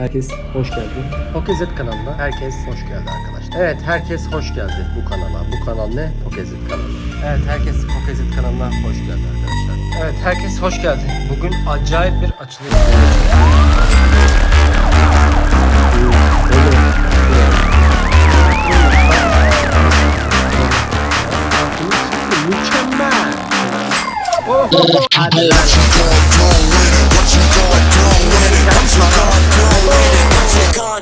Herkes hoş geldi. Pokezet kanalına herkes hoş geldi arkadaşlar. Evet herkes hoş geldi bu kanala. Bu kanal ne? Pokezet kanalı. Evet herkes Pokezet kanalına hoş geldi arkadaşlar. Evet herkes hoş geldi. Bugün acayip bir açılış. Mükemmel. Oh, hadi lan.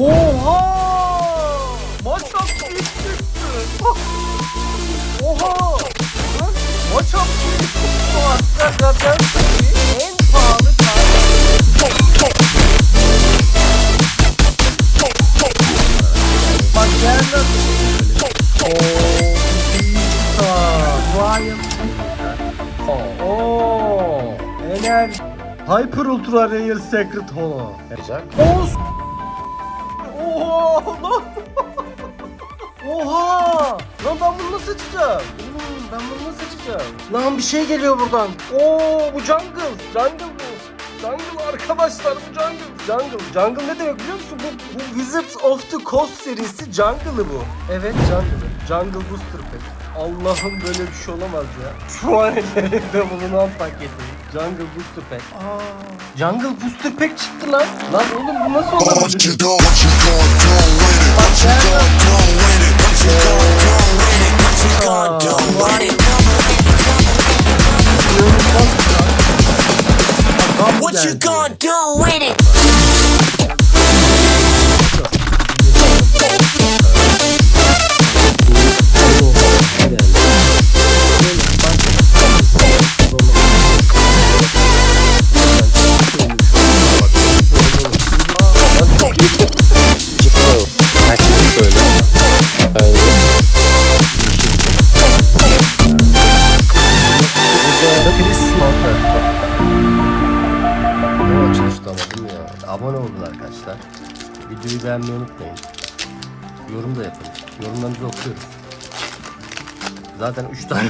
Oha! Maçap büyük çıktı. Oha! Maçap büyük çıktı. Hakikaten en pahalı kart. Go. Go. Go. Go. Bak gel nasıl? Ryan. Oo. Ener. Hyper Ultra Rare Secret Holo. Güzel. Oha lan. Oha! Lan ben bunu nasıl açacağım? Oğlum ben bunu nasıl açacağım? Lan bir şey geliyor buradan. Oo bu jungle. Jungle. Jungle arkadaşlar bu jungle. Jungle. Jungle ne demek biliyor musun? Bu, bu Wizards of the Coast serisi jungle'ı bu. Evet jungle'ı. Jungle Booster Pack. Allah'ım böyle bir şey olamaz ya. Şu an elimde bulunan paketi. Jungle Booster Pack. Aa, Jungle Booster Pack çıktı lan. Lan oğlum bu nasıl olabilir? What you gonna do with it? Abone olun arkadaşlar. Videoyu beğenmeyi unutmayın. Yorum da yapın. Yorumlarınızı okuyoruz. Zaten 3 tane.